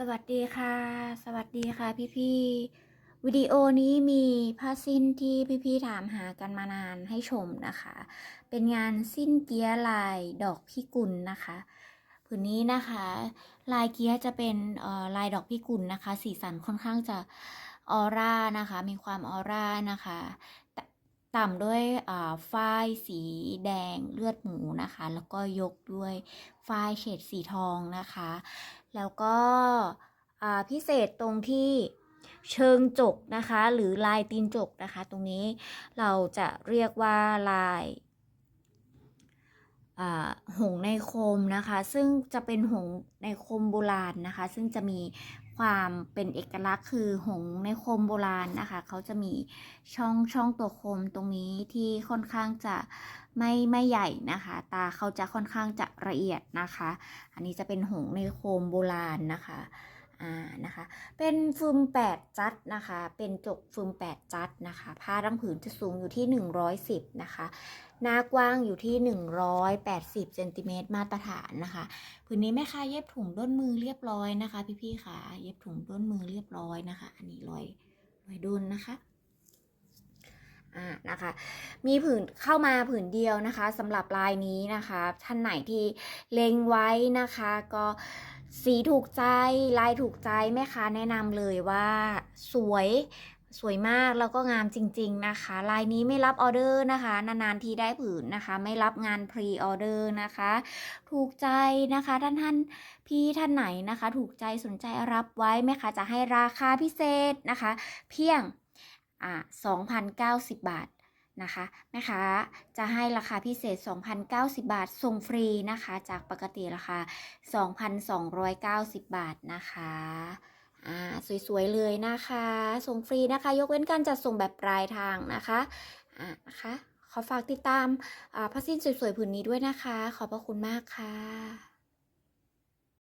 สวัสดีค่ะ สวัสดีค่ะพี่ๆวิดีโอนี้มีผ้าสิ้นที่พี่ๆถามหากันมานานให้ชมนะคะ เป็นงานสิ้นเกียร์ลายดอกพิกุลนะคะผืนนี้นะคะ ลายเกียร์จะเป็นออลายดอกพิกุลนะคะ สีสันค่อนข้างจะออร่านะคะ มีความออร่านะคะ ตต่ำด้วยฝ้ายสีแดงเลือดหมูนะคะ แล้วก็ยกด้วยฝ้ายเฉดสีทองนะคะ แล้วก็พิเศษตรงที่เชิงจกนะคะ หรือลายตีนจกนะคะ ตรงนี้เราจะเรียกว่าลาย หงในโคมนะคะ ซึ่งจะเป็นหงในโคมโบราณนะคะ ซึ่งจะมีความเป็นเอกลักษณ์คือหงในโคมโบราณนะคะ เขาจะมีช่องช่องตัวโคมตรงนี้ที่ค่อนข้างจะไม่ไม่ใหญ่นะคะ ตาเขาจะค่อนข้างจะละเอียดนะคะ อันนี้จะเป็นหงในโคมโบราณนะคะ อ่านะคะ เป็นฟืม8 จัดนะคะ เป็นจกฟืม8 จัดนะคะ ผ้าทั้งผืนจะสูงอยู่ที่ 110 นะคะ หน้ากว้างอยู่ที่ 180เซนติเมตรมาตรฐานนะคะผืนนี้แม่ค้าเย็บถุงด้นมือเรียบร้อยนะคะ พี่ๆค่ะ เย็บถุงด้นมือเรียบร้อยนะคะ อันนี้รอยรอยด้นนะคะอ่านะคะ มีผืนเข้ามาผืนเดียวนะคะสำหรับลายนี้นะคะ ท่านไหนที่เล็งไว้นะคะ ก็ สีถูกใจลายถูกใจแม่ค้าแนะนำเลยว่าสวยสวยมากแล้วก็งามจริง ๆ นะคะ ลายนี้ไม่รับออเดอร์นะคะ นานๆทีได้ผืนนะคะ ไม่รับงานพรีออเดอร์นะคะ ถูกใจนะคะท่านท่านพี่ท่านไหนนะคะ ถูกใจสนใจรับไว้แม่ค้าจะให้ราคาพิเศษนะคะ เพียงอ่า2,090 บาท นะคะแม่ค้าจะให้ราคาพิเศษ 2,090 บาท ส่งฟรีนะคะ จากปกติราคา 2,290 บาทนะคะอ่าสวยๆเลยนะคะ ส่งฟรีนะคะ ยกเว้นการจัดส่งแบบปลายทางนะคะอ่านะคะ ขอฝากติดตามผ้าสิ้นสวยๆผืนนี้ด้วยนะคะ ขอบพระคุณมากค่ะ